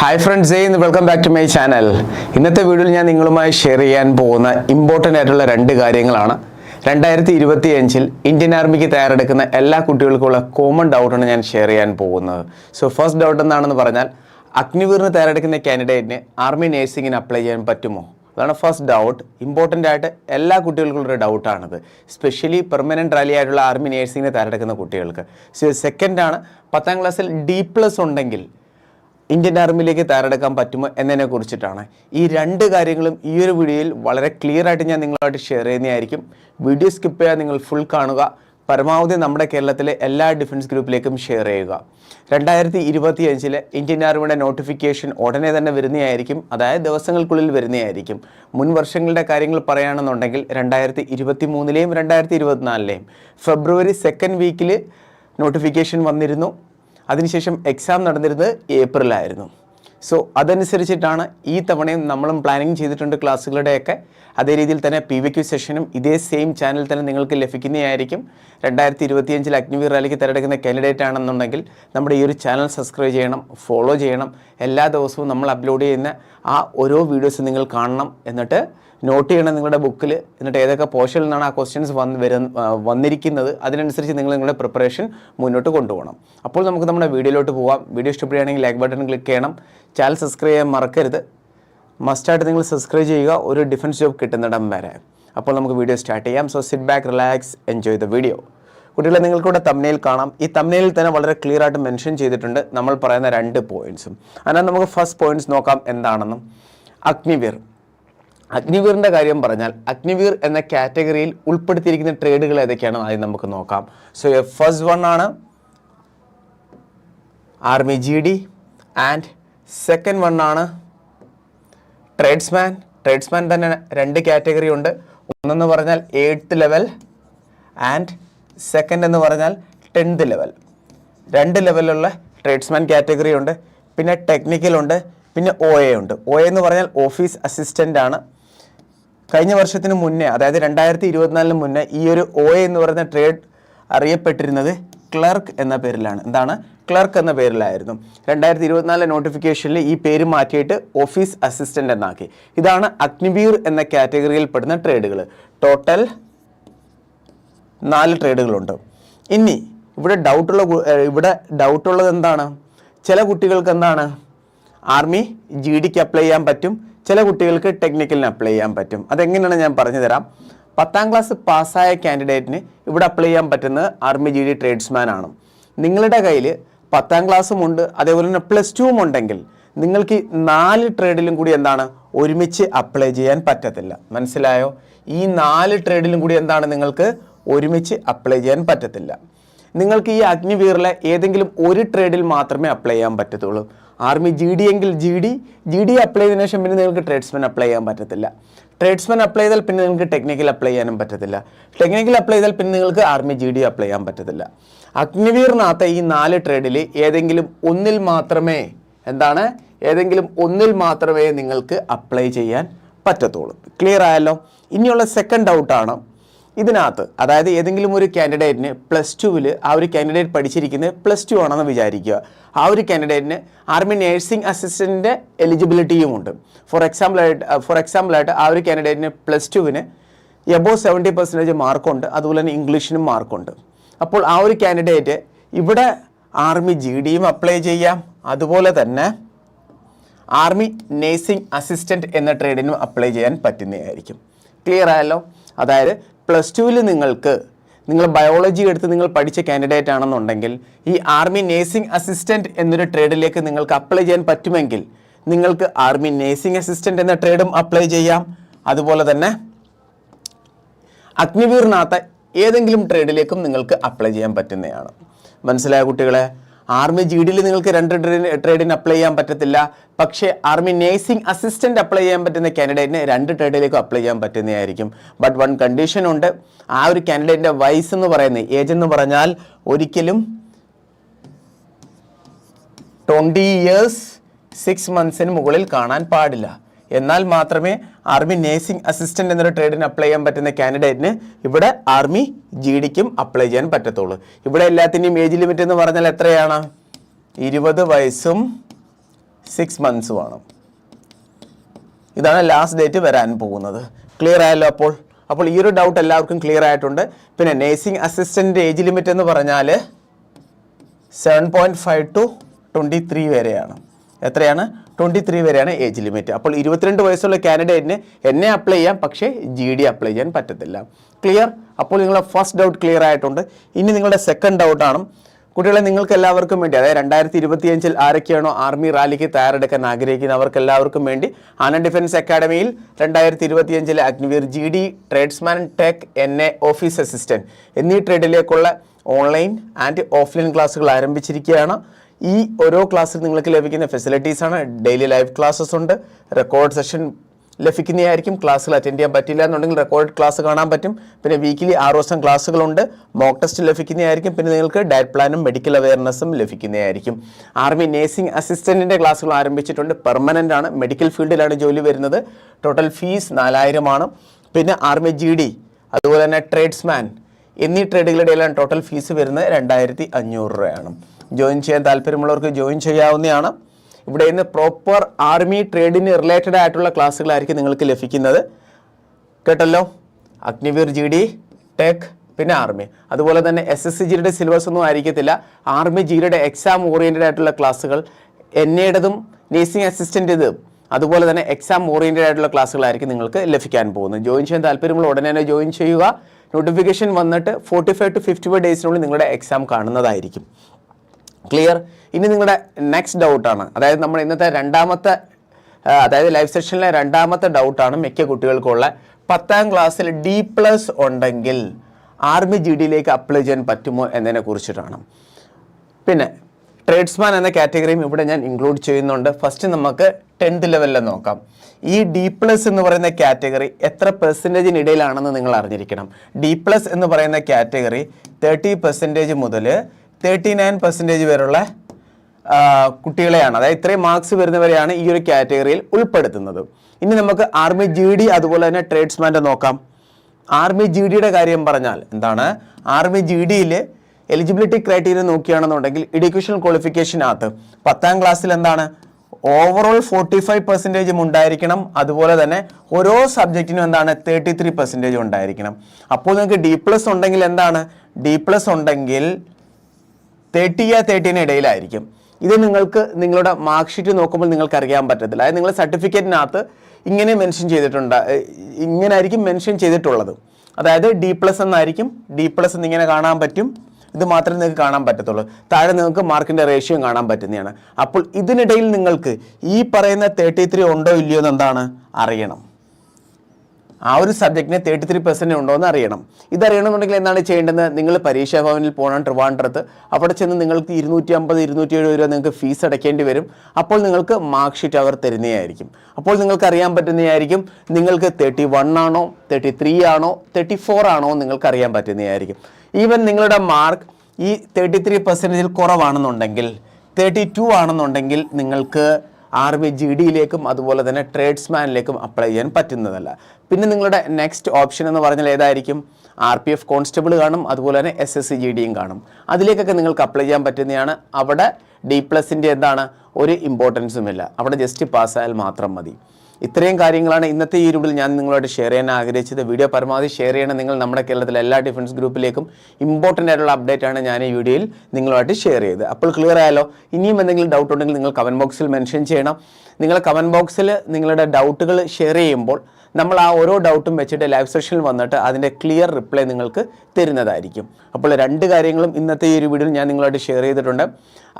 Hi friends ഇന്ന് welcome back to my channel ഇന്നത്തെ വീഡിയോയിൽ ഞാൻ നിങ്ങളുമായി ഷെയർ ചെയ്യാൻ പോകുന്ന ഇമ്പോർട്ടന്റ് ആയിട്ടുള്ള രണ്ട് കാര്യങ്ങളാണ്. രണ്ടായിരത്തി ഇരുപത്തി അഞ്ചിൽ ഇന്ത്യൻ ആർമിക്ക് തയ്യാറെടുക്കുന്ന എല്ലാ കുട്ടികൾക്കുള്ള കോമൺ ഡൗട്ടാണ് ഞാൻ ഷെയർ ചെയ്യാൻ പോകുന്നത്. സോ ഫസ്റ്റ് ഡൗട്ട് എന്താണെന്ന് പറഞ്ഞാൽ അഗ്നിവീറിന് തയ്യാറെടുക്കുന്ന കാൻഡിഡേറ്റിന് ആർമി നേഴ്സിങ്ങിന് അപ്ലൈ ചെയ്യാൻ പറ്റുമോ? അതാണ് ഫസ്റ്റ് ഡൗട്ട് ഇമ്പോർട്ടന്റ് ആയിട്ട് എല്ലാ കുട്ടികൾക്കുള്ള ഒരു ഡൗട്ടാണിത് സ്പെഷ്യലി പെർമനന്റ് റാലി ആയിട്ടുള്ള ആർമി നേഴ്സിങ്ങിന് തയ്യാറെടുക്കുന്ന കുട്ടികൾക്ക്. സോ സെക്കൻഡ് ആണ് പത്താം ക്ലാസ്സിൽ ഡി പ്ലസ് ഉണ്ടെങ്കിൽ ഇന്ത്യൻ ആർമിയിലേക്ക് തയ്യാറെടുക്കാൻ പറ്റുമോ എന്നതിനെ കുറിച്ചിട്ടാണ്. ഈ രണ്ട് കാര്യങ്ങളും ഈ ഒരു വീഡിയോയിൽ വളരെ ക്ലിയർ ആയിട്ട് ഞാൻ നിങ്ങളുമായിട്ട് ഷെയർ ചെയ്യുന്നതായിരിക്കും. വീഡിയോ സ്കിപ്പ് ചെയ്യാൻ നിങ്ങൾ ഫുൾ കാണുക. പരമാവധി നമ്മുടെ കേരളത്തിലെ എല്ലാ ഡിഫൻസ് ഗ്രൂപ്പിലേക്കും ഷെയർ ചെയ്യുക. രണ്ടായിരത്തി ഇരുപത്തി അഞ്ചിലെ ഇന്ത്യൻ ആർമിയുടെ നോട്ടിഫിക്കേഷൻ ഉടനെ തന്നെ വരുന്നതായിരിക്കും. അതായത് ദിവസങ്ങൾക്കുള്ളിൽ വരുന്നതായിരിക്കും. മുൻ വർഷങ്ങളുടെ കാര്യങ്ങൾ പറയുകയാണെന്നുണ്ടെങ്കിൽ രണ്ടായിരത്തി ഇരുപത്തി മൂന്നിലെയും രണ്ടായിരത്തി ഇരുപത്തിനാലിലെയും ഫെബ്രുവരി സെക്കൻഡ് വീക്കിൽ നോട്ടിഫിക്കേഷൻ വന്നിരുന്നു. അതിനുശേഷം എക്സാം നടന്നിരുന്നത് ഏപ്രിലായിരുന്നു. സോ അതനുസരിച്ചിട്ടാണ് ഈ തവണയും നമ്മളും പ്ലാനിങ് ചെയ്തിട്ടുണ്ട് ക്ലാസ്സുകളുടെയൊക്കെ. അതേ രീതിയിൽ തന്നെ പി വി ക്യു സെഷനും ഇതേ സെയിം ചാനൽ തന്നെ നിങ്ങൾക്ക് ലഭിക്കുന്നതായിരിക്കും. രണ്ടായിരത്തി ഇരുപത്തിയഞ്ചിൽ അഗ്നിവീർ റാലിക്ക് തിരഞ്ഞെടുക്കുന്ന കാൻഡിഡേറ്റ് ആണെന്നുണ്ടെങ്കിൽ നമ്മുടെ ഈ ഒരു ചാനൽ സബ്സ്ക്രൈബ് ചെയ്യണം ഫോളോ ചെയ്യണം. എല്ലാ ദിവസവും നമ്മൾ അപ്ലോഡ് ചെയ്യുന്ന ആ ഓരോ വീഡിയോസും നിങ്ങൾ കാണണം എന്നിട്ട് നോട്ട് ചെയ്യണം നിങ്ങളുടെ ബുക്കിൽ എന്നിട്ട് ഏതൊക്കെ പോർഷനിൽ നിന്നാണ് ആ ക്വസ്റ്റ്യൻസ് വന്ന് വരുന്ന വന്നിരിക്കുന്നത്. അതിനനുസരിച്ച് നിങ്ങൾ നിങ്ങളുടെ പ്രിപ്പറേഷൻ മുന്നോട്ട് കൊണ്ടുപോകണം. അപ്പോൾ നമുക്ക് നമ്മുടെ വീഡിയോയിലോട്ട് പോവാം. വീഡിയോ ഇഷ്ടപ്പെടുകയാണെങ്കിൽ ലൈക്ക് ബട്ടൺ ക്ലിക്ക് ചെയ്യണം. ചാനൽ സബ്സ്ക്രൈബ് ചെയ്യാൻ മറക്കരുത്. മസ്റ്റായിട്ട് നിങ്ങൾ സബ്സ്ക്രൈബ് ചെയ്യുക. ഒരു ഡിഫൻസ് ജോബ് കിട്ടുന്നിടം വരെ. അപ്പോൾ നമുക്ക് വീഡിയോ സ്റ്റാർട്ട് ചെയ്യാം. So sit back relax enjoy the video കുട്ടികളെ നിങ്ങൾക്കൂടെ തമ്മിൽ കാണാം. ഈ തമ്മിൽ തന്നെ വളരെ ക്ലിയർ ആയിട്ട് മെൻഷൻ ചെയ്തിട്ടുണ്ട്. നമ്മൾ പറയുന്ന രണ്ട് പോയിന്റ്സും അതിനാൽ നമുക്ക് ഫസ്റ്റ് പോയിന്റ്സ് നോക്കാം. എന്താണെന്നും. അഗ്നിവീർ. അഗ്നിവീറിന്റെ കാര്യം പറഞ്ഞാൽ അഗ്നിവീർ എന്ന കാറ്റഗറിയിൽ ഉൾപ്പെടുത്തിയിരിക്കുന്ന ട്രേഡുകൾ ഏതൊക്കെയാണ് ആദ്യം നമുക്ക് നോക്കാം. സോ ഫസ്റ്റ് വൺ ആണ് army G D and second one ആണ് ട്രേഡ്സ്മാൻ ട്രേഡ്സ്മാൻ തന്നെ രണ്ട് കാറ്റഗറി ഉണ്ട്. ഒന്നെന്ന് പറഞ്ഞാൽ എയ്ത്ത് ലെവൽ ആൻഡ് സെക്കൻഡ് എന്ന് പറഞ്ഞാൽ ടെൻത്ത് ലെവൽ രണ്ട് ലെവലുള്ള ട്രേഡ്സ്മാൻ കാറ്റഗറി ഉണ്ട്. പിന്നെ ടെക്നിക്കൽ ഉണ്ട്. പിന്നെ ഒ എ ഉണ്ട്. ഒ എന്ന് പറഞ്ഞാൽ ഓഫീസ് അസിസ്റ്റന്റ് ആണ്. കഴിഞ്ഞ വർഷത്തിന് മുന്നേ അതായത് രണ്ടായിരത്തി ഇരുപത്തിനാലിന് മുന്നേ ഈ ഒരു ഒ എന്ന് പറയുന്ന ട്രേഡ് അറിയപ്പെട്ടിരുന്നത് ക്ലർക്ക് എന്ന പേരിലാണ്. എന്താണ്? ക്ലർക്ക് എന്ന പേരിലായിരുന്നു. രണ്ടായിരത്തി ഇരുപത്തിനാലിലെ നോട്ടിഫിക്കേഷനിൽ ഈ പേര് മാറ്റിയിട്ട് ഓഫീസ് അസിസ്റ്റന്റ് എന്നാക്കി. ഇതാണ് അഗ്നിവീർ എന്ന കാറ്റഗറിയിൽ പെടുന്ന ട്രേഡുകൾ ടോട്ടൽ നാല് ട്രേഡുകളുണ്ട് ഇനി ഇവിടെ ഡൗട്ടുള്ള ഇവിടെ ഡൗട്ടുള്ളത് എന്താണ്? ചില കുട്ടികൾക്ക് എന്താണ്? ആർമി ജി ഡിക്ക് അപ്ലൈ ചെയ്യാൻ പറ്റും. ചില കുട്ടികൾക്ക് ടെക്നിക്കലിന് അപ്ലൈ ചെയ്യാൻ പറ്റും. അതെങ്ങനെയാണ് ഞാൻ പറഞ്ഞു തരാം പത്താം ക്ലാസ് പാസ്സായ കാൻഡിഡേറ്റിന് ഇവിടെ അപ്ലൈ ചെയ്യാൻ പറ്റുന്നത് ആർമി ജി ഡി ട്രേഡ്സ്മാൻ ആണ്. നിങ്ങളുടെ കയ്യിൽ പത്താം ക്ലാസ്സും ഉണ്ട് അതേപോലെ തന്നെ പ്ലസ് ടുവും ഉണ്ടെങ്കിൽ നിങ്ങൾക്ക് നാല് ട്രേഡിലും കൂടി എന്താണ് ഒരുമിച്ച് അപ്ലൈ ചെയ്യാൻ പറ്റത്തില്ല. മനസ്സിലായോ? ഈ നാല് ട്രേഡിലും കൂടി എന്താണ് നിങ്ങൾക്ക് ഒരുമിച്ച് അപ്ലൈ ചെയ്യാൻ പറ്റത്തില്ല. നിങ്ങൾക്ക് ഈ അഗ്നിവീറിലെ ഏതെങ്കിലും ഒരു ട്രേഡിൽ മാത്രമേ അപ്ലൈ ചെയ്യാൻ പറ്റത്തുള്ളൂ. ആർമി ജി ഡി എങ്കിൽ G D G D apply ചെയ്തതിനു ശേഷം പിന്നെ നിങ്ങൾക്ക് ട്രേഡ്സ്മാൻ അപ്ലൈ ചെയ്യാൻ പറ്റത്തില്ല. ട്രേഡ്സ്മാൻ അപ്ലൈ ചെയ്താൽ പിന്നെ നിങ്ങൾക്ക് ടെക്നിക്കൽ അപ്ലൈ ചെയ്യാനും പറ്റത്തില്ല. ടെക്നിക്കൽ അപ്ലൈ ചെയ്താൽ പിന്നെ നിങ്ങൾക്ക് ആർമി ജി ഡി അപ്ലൈ ചെയ്യാൻ പറ്റത്തില്ല. അഗ്നിവീറിനകത്ത് ഈ നാല് ട്രേഡിൽ ഏതെങ്കിലും ഒന്നിൽ മാത്രമേ എന്താണ്? ഏതെങ്കിലും ഒന്നിൽ മാത്രമേ നിങ്ങൾക്ക് അപ്ലൈ ചെയ്യാൻ പറ്റത്തുള്ളൂ. ക്ലിയർ ആയല്ലോ? ഇനിയുള്ള സെക്കൻഡ് ഡൗട്ടാണ് ഇതിനകത്ത് അതായത് ഏതെങ്കിലും ഒരു കാൻഡിഡേറ്റിന് പ്ലസ് ടുവിൽ ആ ഒരു കാൻഡിഡേറ്റ് പഠിച്ചിരിക്കുന്നത് പ്ലസ് ടു ആണെന്ന് വിചാരിക്കുക. ആ ഒരു കാൻഡിഡേറ്റിന് ആർമി നേഴ്സിംഗ് അസിസ്റ്റന്റിന്റെ എലിജിബിലിറ്റിയും ഉണ്ട്. ഫോർ എക്സാമ്പിളായിട്ട് ഫോർ എക്സാമ്പിളായിട്ട് ആ ഒരു കാൻഡിഡേറ്റിന് പ്ലസ് ടുവിന് എബോ സെവന്റി പെർസെന്റേജ് മാർക്കുണ്ട് അതുപോലെ തന്നെ ഇംഗ്ലീഷിനും മാർക്കുണ്ട് അപ്പോൾ ആ ഒരു കാൻഡിഡേറ്റ് ഇവിടെ ആർമി ജി ഡിയും അപ്ലൈ ചെയ്യാം. അതുപോലെ തന്നെ ആർമി നേഴ്സിംഗ് അസിസ്റ്റന്റ് എന്ന ട്രേഡിനും അപ്ലൈ ചെയ്യാൻ പറ്റുന്നതായിരിക്കും. ക്ലിയർ ആയല്ലോ? അതായത് പ്ലസ് ടുവിൽ നിങ്ങൾക്ക് നിങ്ങൾ ബയോളജി എടുത്ത് നിങ്ങൾ പഠിച്ച കാൻഡിഡേറ്റ് ആണെന്നുണ്ടെങ്കിൽ ഈ ആർമി നേഴ്സിംഗ് അസിസ്റ്റന്റ് എന്നൊരു ട്രേഡിലേക്ക് നിങ്ങൾക്ക് അപ്ലൈ ചെയ്യാൻ പറ്റുമെങ്കിൽ നിങ്ങൾക്ക് ആർമി നേഴ്സിംഗ് അസിസ്റ്റന്റ് എന്ന ട്രേഡും അപ്ലൈ ചെയ്യാം. അതുപോലെ തന്നെ അഗ്നിവീറിനകത്ത് ഏതെങ്കിലും ട്രേഡിലേക്കും നിങ്ങൾക്ക് അപ്ലൈ ചെയ്യാൻ പറ്റുന്നതാണ്. മനസ്സിലായ കുട്ടികളെ? ആർമി ജി ഡിയിൽ നിങ്ങൾക്ക് രണ്ട് ട്രേഡിന് അപ്ലൈ ചെയ്യാൻ പറ്റത്തില്ല. പക്ഷേ ആർമി നേഴ്സിംഗ് അസിസ്റ്റന്റ് അപ്ലൈ ചെയ്യാൻ പറ്റുന്ന കാൻഡിഡേറ്റിന് രണ്ട് ട്രേഡിലേക്കും അപ്ലൈ ചെയ്യാൻ പറ്റുന്നതായിരിക്കും. ബട്ട് വൺ കണ്ടീഷൻ ഉണ്ട്. ആ ഒരു കാൻഡിഡേറ്റിന്റെ വയസ്സ് എന്ന് പറയുന്നത് ഏജ് എന്ന് പറഞ്ഞാൽ ഒരിക്കലും ട്വന്റി ഇയേഴ്സ് സിക്സ് മന്ത്സിന് മുകളിൽ കാണാൻ പാടില്ല. എന്നാൽ മാത്രമേ ആർമി നേഴ്സിംഗ് അസിസ്റ്റന്റ് എന്നൊരു ട്രേഡിന് അപ്ലൈ ചെയ്യാൻ പറ്റുന്ന കാൻഡിഡേറ്റിന് ഇവിടെ ആർമി ജി ഡിക്കും അപ്ലൈ ചെയ്യാൻ പറ്റത്തുള്ളൂ. ഇവിടെ എല്ലാത്തിന്റെയും ഏജ് ലിമിറ്റ് എന്ന് പറഞ്ഞാൽ എത്രയാണ്? ഇരുപത് വയസ്സും സിക്സ് മന്ത്സുമാണ് ഇതാണ് ലാസ്റ്റ് ഡേറ്റ് വരാൻ പോകുന്നത്. ക്ലിയർ ആയല്ലോ അപ്പോൾ? അപ്പോൾ ഈ ഒരു ഡൗട്ട് എല്ലാവർക്കും ക്ലിയർ ആയിട്ടുണ്ട്. പിന്നെ നേഴ്സിംഗ് അസിസ്റ്റന്റ് ഏജ് ലിമിറ്റ് എന്ന് പറഞ്ഞാൽ seven point five to twenty three വരെയാണ്. എത്രയാണ്? ട്വന്റി ത്രീ വരെയാണ് ഏജ് ലിമിറ്റ് അപ്പോൾ ഇരുപത്തിരണ്ട് വയസ്സുള്ള കാൻഡിഡേറ്റിന് എന്നെ അപ്ലൈ ചെയ്യാം പക്ഷേ ജി ഡി അപ്ലൈ ചെയ്യാൻ പറ്റത്തില്ല. ക്ലിയർ അപ്പോൾ നിങ്ങളുടെ ഫസ്റ്റ് ഡൗട്ട് ക്ലിയർ ആയിട്ടുണ്ട്. ഇനി നിങ്ങളുടെ സെക്കൻഡ് ഡൗട്ടാണ് കുട്ടികളെ നിങ്ങൾക്ക് എല്ലാവർക്കും വേണ്ടി അതായത് രണ്ടായിരത്തി ഇരുപത്തിയഞ്ചിൽ ആരൊക്കെയാണോ ആർമി റാലിക്ക് തയ്യാറെടുക്കാൻ ആഗ്രഹിക്കുന്നത് അവർക്ക് എല്ലാവർക്കും വേണ്ടി ആന ഡിഫൻസ് അക്കാഡമിയിൽ രണ്ടായിരത്തി ഇരുപത്തിയഞ്ചിലെ Agniveer G D tradesman tech N A office assistant എന്നീ ട്രേഡിലേക്കുള്ള ഓൺലൈൻ ആൻഡ് ഓഫ്ലൈൻ ക്ലാസ്സുകൾ ആരംഭിച്ചിരിക്കുകയാണ്. ഈ ഓരോ ക്ലാസ്സിൽ നിങ്ങൾക്ക് ലഭിക്കുന്ന ഫെസിലിറ്റീസാണ് ഡെയിലി ലൈവ് ക്ലാസ്സസ് ഉണ്ട്. റെക്കോർഡ് സെഷൻ ലഭിക്കുന്നതായിരിക്കും. ക്ലാസ്സുകൾ അറ്റൻഡ് ചെയ്യാൻ പറ്റില്ല എന്നുണ്ടെങ്കിൽ റെക്കോർഡ് ക്ലാസ് കാണാൻ പറ്റും. പിന്നെ വീക്കിലി ആറ് ദിവസം ക്ലാസ്സുകളുണ്ട് മോക്ക് ടെസ്റ്റ് ലഭിക്കുന്നതായിരിക്കും. പിന്നെ നിങ്ങൾക്ക് ഡയറ്റ് പ്ലാനും മെഡിക്കൽ അവയർനെസ്സും ലഭിക്കുന്നതായിരിക്കും. ആർമി നേഴ്സിംഗ് അസിസ്റ്റന്റിന്റെ ക്ലാസ്സുകൾ ആരംഭിച്ചിട്ടുണ്ട്. പെർമനന്റ് ആണ്. മെഡിക്കൽ ഫീൽഡിലാണ് ജോലി വരുന്നത്. ടോട്ടൽ ഫീസ് നാലായിരമാണ്. പിന്നെ ആർമി ജി ഡി അതുപോലെ തന്നെ ട്രേഡ്സ്മാൻ എന്നീ ട്രേഡുകളുടെ ടോട്ടൽ ഫീസ് വരുന്നത് രണ്ടായിരത്തി അഞ്ഞൂറ് രൂപയാണ്. ജോയിൻ ചെയ്യാൻ താല്പര്യമുള്ളവർക്ക് ജോയിൻ ചെയ്യാവുന്നതാണ്. ഇവിടെ നിന്ന് പ്രോപ്പർ ആർമി ട്രേഡിന് റിലേറ്റഡ് ആയിട്ടുള്ള ക്ലാസ്സുകളായിരിക്കും നിങ്ങൾക്ക് ലഭിക്കുന്നത്. കേട്ടല്ലോ? അഗ്നിവീർ ജി ഡി ടെക് പിന്നെ ആർമി അതുപോലെ തന്നെ എസ് എസ് സി ജിയുടെ സിലബസ് ഒന്നും ആയിരിക്കത്തില്ല. ആർമി ജിയുടെ എക്സാം ഓറിയന്റഡ് ആയിട്ടുള്ള ക്ലാസ്സുകൾ എൻ എയുടേതും നേഴ്സിംഗ് അസിസ്റ്റന്റെതും അതുപോലെ തന്നെ എക്സാം ഓറിയന്റഡ് ആയിട്ടുള്ള ക്ലാസ്സുകളായിരിക്കും നിങ്ങൾക്ക് ലഭിക്കാൻ പോകുന്നത്. ജോയിൻ ചെയ്യാൻ താല്പര്യമുള്ള ഉടനെ തന്നെ ജോയിൻ ചെയ്യുക. നോട്ടിഫിക്കേഷൻ വന്നിട്ട് forty five to fifty five ഡേയ്സിനുള്ളിൽ നിങ്ങളുടെ എക്സാം കാണുന്നതായിരിക്കും. ക്ലിയർ ഇനി നിങ്ങളുടെ നെക്സ്റ്റ് ഡൗട്ടാണ് അതായത് നമ്മൾ ഇന്നത്തെ രണ്ടാമത്തെ അതായത് ലൈഫ് സെഷനിലെ രണ്ടാമത്തെ ഡൗട്ടാണ് മിക്ക കുട്ടികൾക്കുള്ള. പത്താം ക്ലാസ്സിൽ ഡി പ്ലസ് ഉണ്ടെങ്കിൽ ആർമി ജി ഡിയിലേക്ക് അപ്ലൈ ചെയ്യാൻ പറ്റുമോ എന്നതിനെ കുറിച്ചിട്ടാണ് പിന്നെ ട്രേഡ്സ്മാൻ എന്ന കാറ്റഗറിയും ഇവിടെ ഞാൻ ഇൻക്ലൂഡ് ചെയ്യുന്നുണ്ട്. ഫസ്റ്റ് നമുക്ക് ടെൻത്ത് ലെവലിൽ നോക്കാം. ഈ ഡി പ്ലസ് എന്ന് പറയുന്ന കാറ്റഗറി എത്ര പെർസെന്റേജിന് ഇടയിലാണെന്ന് നിങ്ങൾ അറിഞ്ഞിരിക്കണം. ഡി പ്ലസ് എന്ന് പറയുന്ന കാറ്റഗറി തേർട്ടി പെർസെന്റേജ് മുതൽ തേർട്ടി നയൻ പെർസെന്റേജ് വരെയുള്ള കുട്ടികളെയാണ്. അതായത് ഇത്രയും മാർക്സ് വരുന്നവരെയാണ് ഈ ഒരു കാറ്റഗറിയിൽ ഉൾപ്പെടുത്തുന്നത്. ഇനി നമുക്ക് ആർമി ജി ഡി അതുപോലെ തന്നെ ട്രേഡ്സ്മാന്റെ നോക്കാം. ആർമി ജി ഡിയുടെ കാര്യം പറഞ്ഞാൽ എന്താണ്? ആർമി ജി ഡിയിൽ എലിജിബിലിറ്റി ക്രൈറ്റീരിയ നോക്കുകയാണെന്നുണ്ടെങ്കിൽ എഡ്യൂക്കേഷണൽ ക്വാളിഫിക്കേഷനകത്ത് പത്താം ക്ലാസ്സിൽ എന്താണ്? ഓവറോൾ ഫോർട്ടി ഫൈവ് പെർസെന്റേജും ഉണ്ടായിരിക്കണം. അതുപോലെ തന്നെ ഓരോ സബ്ജക്റ്റിനും എന്താണ്? തേർട്ടി ത്രീ പെർസെന്റേജ് ഉണ്ടായിരിക്കണം. അപ്പോൾ നിങ്ങൾക്ക് ഡി പ്ലസ് ഉണ്ടെങ്കിൽ എന്താണ്? ഡി പ്ലസ് ഉണ്ടെങ്കിൽ തേർട്ടി ആ തേർട്ടീന് ഇടയിലായിരിക്കും. ഇത് നിങ്ങൾക്ക് നിങ്ങളുടെ മാർക്ക് ഷീറ്റ് നോക്കുമ്പോൾ നിങ്ങൾക്ക് അറിയാൻ പറ്റത്തില്ല. അതായത് നിങ്ങളുടെ സർട്ടിഫിക്കറ്റിനകത്ത് ഇങ്ങനെ മെൻഷൻ ചെയ്തിട്ടുണ്ട്. ഇങ്ങനെ ആയിരിക്കും മെൻഷൻ ചെയ്തിട്ടുള്ളത്. അതായത് ഡി പ്ലസ് എന്നായിരിക്കും. ഡി പ്ലസ് എന്ന് ഇങ്ങനെ കാണാൻ പറ്റും. ഇത് മാത്രമേ നിങ്ങൾക്ക് കാണാൻ പറ്റത്തുള്ളൂ. താഴെ നിങ്ങൾക്ക് മാർക്കിന്റെ റേഷ്യോ കാണാൻ പറ്റുന്നതാണ്. അപ്പോൾ ഇതിനിടയിൽ നിങ്ങൾക്ക് ഈ പറയുന്ന തേർട്ടി ഉണ്ടോ ഇല്ലയോ എന്ന് എന്താണ് അറിയണം. ആ ഒരു സബ്ജക്റ്റിന് തേർട്ടി ത്രീ പെർസെന്റ് ഉണ്ടോ എന്ന് അറിയണം. ഇതറിയണമെന്നുണ്ടെങ്കിൽ എന്താണ് ചെയ്യേണ്ടത്? നിങ്ങൾ പരീക്ഷാ ഭവനിൽ പോകണം ട്രിവാൻഡ്രത്ത്. അവിടെ ചെന്ന് നിങ്ങൾക്ക് ഇരുന്നൂറ്റി അമ്പത് ഇരുന്നൂറ്റി എഴുപത് രൂപ നിങ്ങൾക്ക് ഫീസ് അടയ്ക്കേണ്ടി വരും. അപ്പോൾ നിങ്ങൾക്ക് മാർക്ക് ഷീറ്റ് അവർ തരുന്നതായിരിക്കും. അപ്പോൾ നിങ്ങൾക്ക് അറിയാൻ പറ്റുന്നതായിരിക്കും. നിങ്ങൾക്ക് തേർട്ടി വൺ ആണോ തേർട്ടി ത്രീ ആണോ തേർട്ടി ഫോർ ആണോ നിങ്ങൾക്ക് അറിയാൻ പറ്റുന്നതായിരിക്കും. ഈവൻ നിങ്ങളുടെ മാർക്ക് ഈ തേർട്ടി ത്രീ പെർസെന്റേജിൽ കുറവാണെന്നുണ്ടെങ്കിൽ തേർട്ടി ടു ആണെന്നുണ്ടെങ്കിൽ നിങ്ങൾക്ക് ആർമി ജി ഡിയിലേക്കും അതുപോലെ തന്നെ ട്രേഡ്സ്മാനിലേക്കും അപ്ലൈ ചെയ്യാൻ പറ്റുന്നതല്ല. പിന്നെ നിങ്ങളുടെ നെക്സ്റ്റ് ഓപ്ഷൻ എന്ന് പറഞ്ഞാൽ ഏതായിരിക്കും? ആർ പി എഫ് കോൺസ്റ്റബിൾ കാണും അതുപോലെ തന്നെ എസ് എസ് സി ജി ഡിയും കാണും. അതിലേക്കൊക്കെ നിങ്ങൾക്ക് അപ്ലൈ ചെയ്യാൻ പറ്റുന്നതാണ്. അവിടെ ഡി പ്ലസിന്റെ എന്താണ്? ഒരു ഇമ്പോർട്ടൻസും ഇല്ല. അവിടെ ജസ്റ്റ് പാസ്സായാൽ മാത്രം മതി. ഇത്രയും കാര്യങ്ങളാണ് ഇന്നത്തെ ഈ വീഡിയോയിൽ ഞാൻ നിങ്ങളോട് ഷെയർ ചെയ്യാൻ ആഗ്രഹിച്ചത്. വീഡിയോ പരമാവധി ഷെയർ ചെയ്യണം. നിങ്ങൾ നമ്മുടെ കേരളത്തിലെ എല്ലാ ഡിഫൻസ് ഗ്രൂപ്പിലേക്കും ഇമ്പോർട്ടന്റ് ആയിട്ടുള്ള അപ്ഡേറ്റ് ആണ് ഞാൻ ഈ വീഡിയോയിൽ നിങ്ങളുമായിട്ട് ഷെയർ ചെയ്തത്. അപ്പോൾ ക്ലിയർ ആയാലോ ഇനിയും എന്തെങ്കിലും ഡൗട്ട് ഉണ്ടെങ്കിൽ നിങ്ങൾ കമന്റ് ബോക്സിൽ മെൻഷൻ ചെയ്യണം. നിങ്ങൾ കമന്റ് ബോക്സിൽ നിങ്ങളുടെ ഡൗട്ടുകൾ ഷെയർ ചെയ്യുമ്പോൾ നമ്മൾ ആ ഓരോ ഡൗട്ടും വെച്ചിട്ട് ലൈവ് സെഷനിൽ വന്നിട്ട് അതിന്റെ ക്ലിയർ റിപ്ലൈ നിങ്ങൾക്ക് തരുന്നതായിരിക്കും. അപ്പോൾ രണ്ട് കാര്യങ്ങളും ഇന്നത്തെ ഈ ഒരു വീഡിയോയിൽ ഞാൻ നിങ്ങളായിട്ട് ഷെയർ ചെയ്തിട്ടുണ്ട്.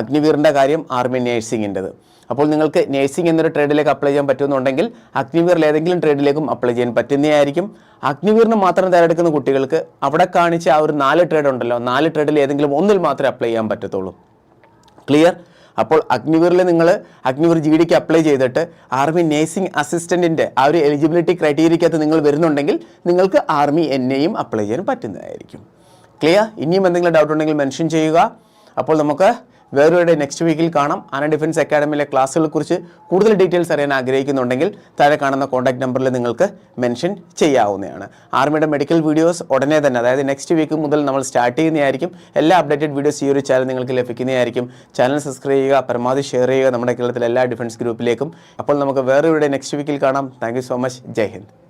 അഗ്നിവീറിന്റെ കാര്യം ആർമി നേഴ്സിങ്ങിന്റെത് അപ്പോൾ നിങ്ങൾക്ക് നേഴ്സിംഗ് എന്നൊരു ട്രേഡിലേക്ക് അപ്ലൈ ചെയ്യാൻ പറ്റുമെന്നുണ്ടെങ്കിൽ അഗ്നിവീറിൽ ഏതെങ്കിലും ട്രേഡിലേക്കും അപ്ലൈ ചെയ്യാൻ പറ്റുന്നതായിരിക്കും. അഗ്നിവീറിന് മാത്രം തിരഞ്ഞെടുക്കുന്ന കുട്ടികൾക്ക് അവിടെ കാണിച്ച ആ ഒരു നാല് ട്രേഡ് ഉണ്ടല്ലോ. നാല് ട്രേഡിൽ ഏതെങ്കിലും ഒന്നിൽ മാത്രമേ അപ്ലൈ ചെയ്യാൻ പറ്റത്തുള്ളൂ. ക്ലിയർ അപ്പോൾ അഗ്നിവീറിൽ നിങ്ങൾ അഗ്നിവീർ ജി ഡിക്ക് അപ്ലൈ ചെയ്തിട്ട് ആർമി നേഴ്സിംഗ് അസിസ്റ്റന്റിന്റെ ആ ഒരു എലിജിബിലിറ്റി ക്രൈറ്റീരിയക്കകത്ത് നിങ്ങൾ വരുന്നുണ്ടെങ്കിൽ നിങ്ങൾക്ക് ആർമി എന്നെയും അപ്ലൈ ചെയ്യാൻ പറ്റുന്നതായിരിക്കും. ക്ലിയർ ഇനിയും എന്തെങ്കിലും ഡൗട്ട് ഉണ്ടെങ്കിൽ മെൻഷൻ ചെയ്യുക. അപ്പോൾ നമുക്ക് വേറൊരു നെക്സ്റ്റ് വീക്കിൽ കാണാം. ആന ഡിഫൻസ് അക്കാഡമിയിലെ ക്ലാസ്സുകളെ കുറിച്ച് കൂടുതൽ ഡീറ്റെയിൽസ് അറിയാൻ ആഗ്രഹിക്കുന്നുണ്ടെങ്കിൽ താഴെ കാണുന്ന കോൺടാക്ട് നമ്പറിൽ നിങ്ങൾക്ക് മെൻഷൻ ചെയ്യാവുന്നതാണ്. ആർമിയുടെ മെഡിക്കൽ വീഡിയോസ് ഉടനെ തന്നെ അതായത് നെക്സ്റ്റ് വീക്ക് മുതൽ നമ്മൾ സ്റ്റാർട്ട് ചെയ്യുന്നതായിരിക്കും. എല്ലാ അപ്ഡേറ്റഡ് വീഡിയോസ് ഈ ഒരു ചാനൽ നിങ്ങൾക്ക് ലഭിക്കുന്നതായിരിക്കും. ചാനൽ സബ്സ്ക്രൈബ് ചെയ്യുക പരമാവധി ഷെയർ ചെയ്യുക നമ്മുടെ കേരളത്തിലെ എല്ലാ ഡിഫൻസ് ഗ്രൂപ്പിലേക്കും അപ്പോൾ നമുക്ക് വേറൊരു നെക്സ്റ്റ് വീക്കിൽ കാണാം. Thank so much Jai Hind.